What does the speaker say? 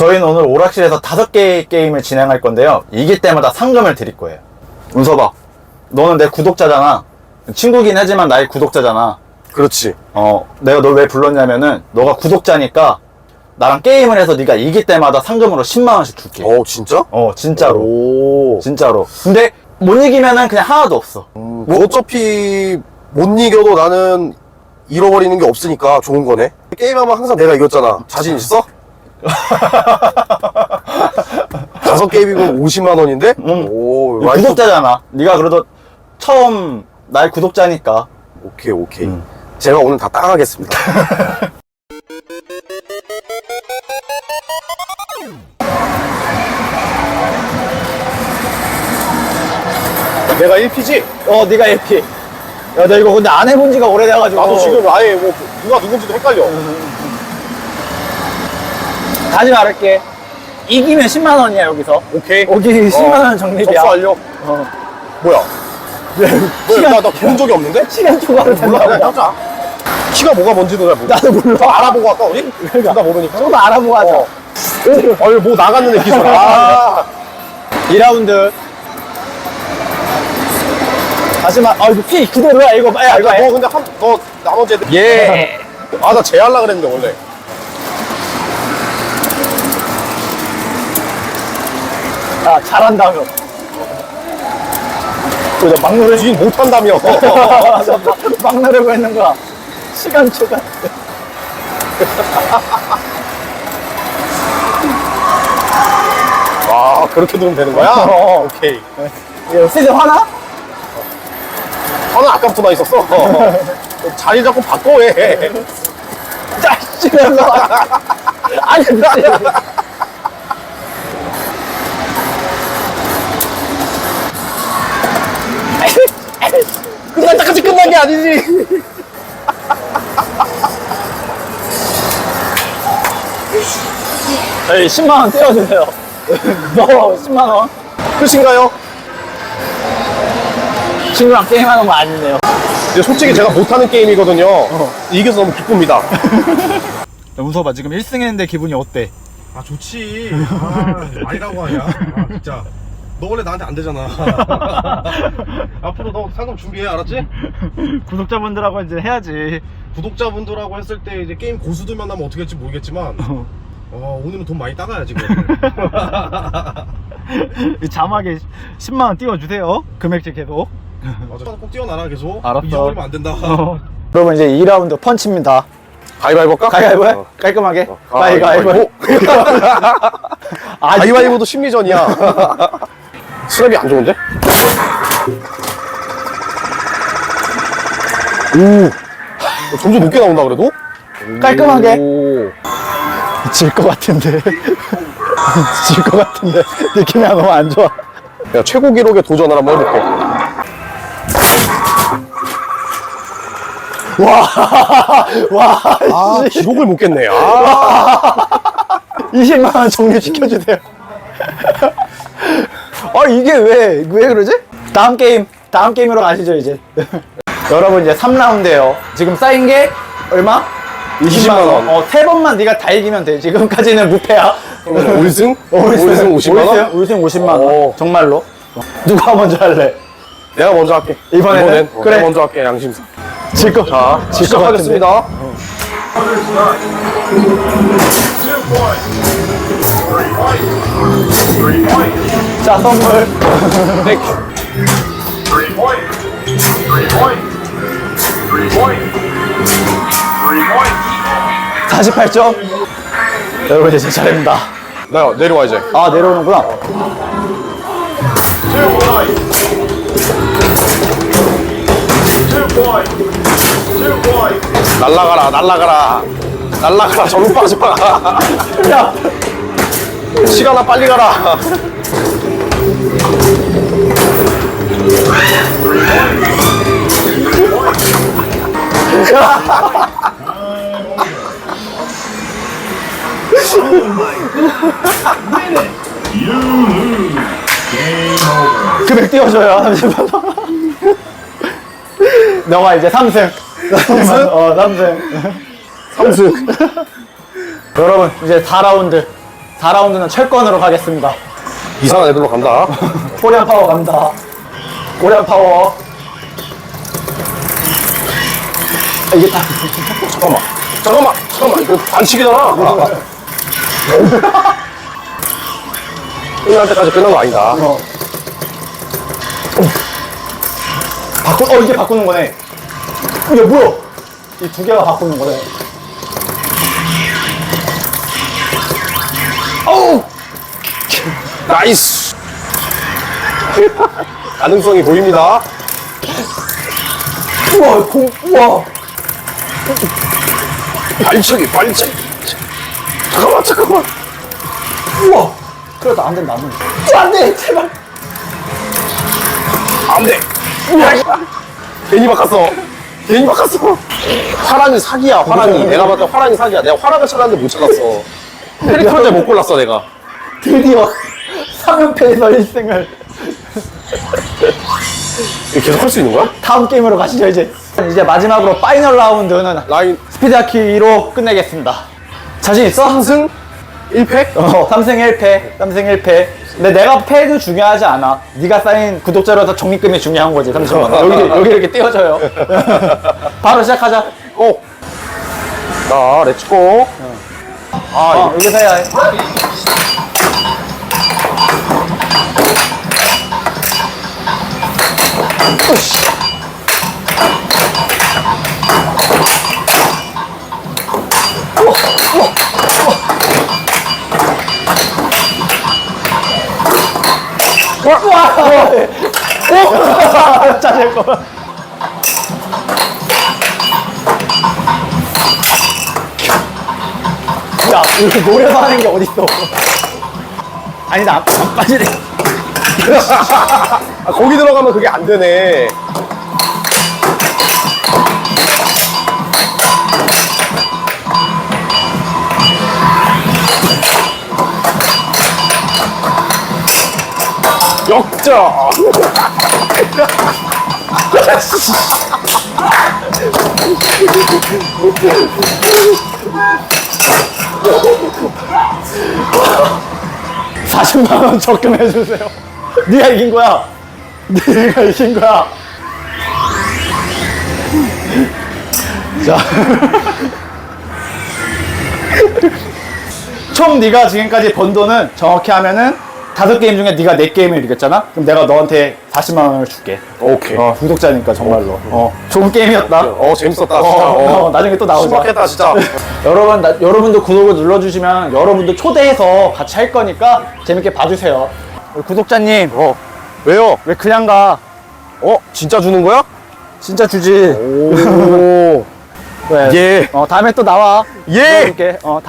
저희는 오늘 오락실에서 다섯 개의 게임을 진행할 건데요. 이길 때마다 상금을 드릴 거예요. 운서봐. 너는 내 구독자잖아. 친구긴 하지만 나의 구독자잖아. 그렇지. 어, 내가 널 왜 불렀냐면은 너가 구독자니까 나랑 게임을 해서 네가 이길 때마다 상금으로 10만 원씩 줄게. 어, 진짜? 어, 진짜로. 오. 진짜로. 근데 못 이기면은 그냥 하나도 없어. 뭐 어차피 못 이겨도 나는 잃어버리는 게 없으니까 좋은 거네. 게임하면 항상 내가 이겼잖아. 자신 있어? 다섯 게임이면 50만 원인데? 응. 오, 라이프- 구독자잖아. 네가 그래도 처음 나의 구독자니까. 오케이, 오케이. 음. 제가 오늘 다 따가겠습니다. 내가 1피지? 어, 네가 에피. 야, 나 이거 근데 안 해본 지가 오래돼가지고. 나도 지금 아예 뭐 누가 누군지도 헷갈려. 다시 말할게. 이기면 10만 원이야 여기서. 오케이. 여기 10만 원 적립이야. 접수 완료. 어. 뭐야? 시간- 나, 나 본 적이 없는데? 시간 초과로 몰라, 된다고. 해보자. 키가 뭐가 뭔지도 잘 모르 나도 몰라. 알아보고 할까, 우리? 둘다 모르니까. 조금 알아보고 하자. 어. 오, 아유, 뭐 나갔는데, 기술. 아, 2라운드. 다시 말, 아, 이거 피 그대로야, 이거. 야, 이거 해. 너 근데 한, 너 나머지 애들. 예. 아, 나 제할라 그랬는데, 원래. 야, 잘한다며. 그막 누르, 지 못한다며. 막, 막 누르고 있는 거야. 시간 초과. 아, 그렇게 누르면 되는 거야? 어. 오케이. 이거 시즌 화나? 하나 아까부터 나 있었어. 자리 자꾸 바꿔, 왜. 짜, 씨면서. 아니, 미 아니지. 저희 10만원 떼어주세요. 너 10만원. 끝인가요? 친구랑 게임하는 거 아니네요. 근데 솔직히 제가 못하는 게임이거든요. 이겨서 너무 기쁩니다. 웃어봐, 지금 1승 했는데 기분이 어때? 아 좋지. 아, 말이라고 하냐. 아, 진짜. 너 원래 나한테 안 되잖아. 앞으로 너 상금 준비해, 알았지? 구독자분들하고 이제 해야지. 구독자분들하고 했을 때 이제 게임 고수들만 하면 어떻게 할지 모르겠지만, 어, 오늘은 돈 많이 따가야 지금. 이 자막에 10만원 띄워주세요. 금액제 계속. 맞아. 꼭 뛰어나라 계속. 알았어. 잊어버리면 안 된다. 여러분 이제 2라운드 펀치입니다. 가위바위보 할까? 가위바위보 해? 어. 깔끔하게? 어. 가위바위보. 아, 가위바위보도 심리전이야. 스랩이 안 좋은데? 오. 어, 점점 높게 나온다 그래도? 깔끔하게. 오. 질것 같은데. 질 것 같은데. 느낌이 너무 안 좋아. 야, 최고 기록에 도전을 한번 해볼게. 와, 아, 기록을 못 깼네. 아. 20만원 종료시켜주세요. 아, 이게 왜, 왜 그러지? 다음 게임, 다음 게임으로 가시죠, 이제. 여러분, 이제 3라운드에요. 지금 쌓인 게 얼마? 20만 원. 어, 세 번만 네가 다 이기면 돼. 지금까지는 무패야. 5승? 어, 5승 50만 원? 5승 50만 원. 오. 정말로. 누가 먼저 할래? 내가 먼저 할게. 이번에는? 어, 그래. 내가 먼저 할게, 양심상. 질 거. 자, 같은데. 시작하겠습니다. 자, 선물. 땡큐. Point. 48점. 여러분, 이제 제 차례입니다. 나 내려와, 이제. 아, 내려오는구나. 날라가라, 날라가라. 날라가라, 절로 빠져. 야, 시간아, 빨리 가라. 금액 띄워줘요. 30만 원. 너가 이제 3승. 3승? 어, 3승. 3승. 여러분, 이제 4라운드. 4라운드는 철권으로 가겠습니다. 이상한 애들로 간다. 코리안 파워 갑니다. 코리안 파워. 아, 이게 다 잠깐만. 잠깐만. 잠깐만. 이거 반칙이잖아. 끝날 때까지 끝난 거 아니다. 어. 바꾸 어 이게 바꾸는 거네. 이게 뭐야? 이 두 개가 바꾸는 거네. 어우 나이스. 가능성이 보입니다. 우와 공 우와 발차기, 발차기. 잠깐만, 잠깐만. 우와 그래도 안 된다 안 된다. 안돼 제발. 안 돼. 괜히 바꿨어. 괜히 바꿨어. 화랑이 사기야, 화랑이. 내가 봤을 때 화랑이 사기야. 내가 화랑을 찾았는데 못 찾았어. 캐릭터인데 못 골랐어, 내가. 드디어 3연패에서 1승을 이거 계속 할 수 있는 거야? 다음 게임으로 가시죠 이제 이제 마지막으로 파이널 라운드는 라인 스피드하키로 끝내겠습니다 자신 있어? 3승 1패? 어 3승 1패 3승 1패 근데 내가 패도 중요하지 않아 네가 쌓인 구독자로서 적립금이 중요한 거지 30만 원 여기, 여기 이렇게 띄워줘요 바로 시작하자 고! 자, 렛츠고. 아, 어, 여기서 해야 해 으쌰. 와! 짜질 거. 야, 이렇게 노래서 하는 게 어딨어. 아니, 나, 안 빠지네. 아, 거기 들어가면 그게 안 되네. 역전! 사 40만 원 적금해 주세요. 네가 이긴 거야. 네가 이긴 거야. 자. 총 네가 지금까지 번 돈은 정확히 하면은 다섯 게임 중에 네가 네 게임을 이겼잖아. 그럼 내가 너한테 40만 원을 줄게. 오케이. 어, 구독자니까 정말로. 어, 좋은 게임이었다. 어, 재밌었다, 어, 진짜. 어, 어, 나중에 또 나오자. 신박했다, 진짜. 여러분, 나- 여러분도 구독을 눌러주시면 여러분도 초대해서 같이 할 거니까 재밌게 봐주세요. 우리 구독자님, 어, 왜요? 왜 그냥 가? 어, 진짜 주는 거야? 진짜 주지. 오. 왜? 예. 어, 다음에 또 나와. 예. 줄게. 어,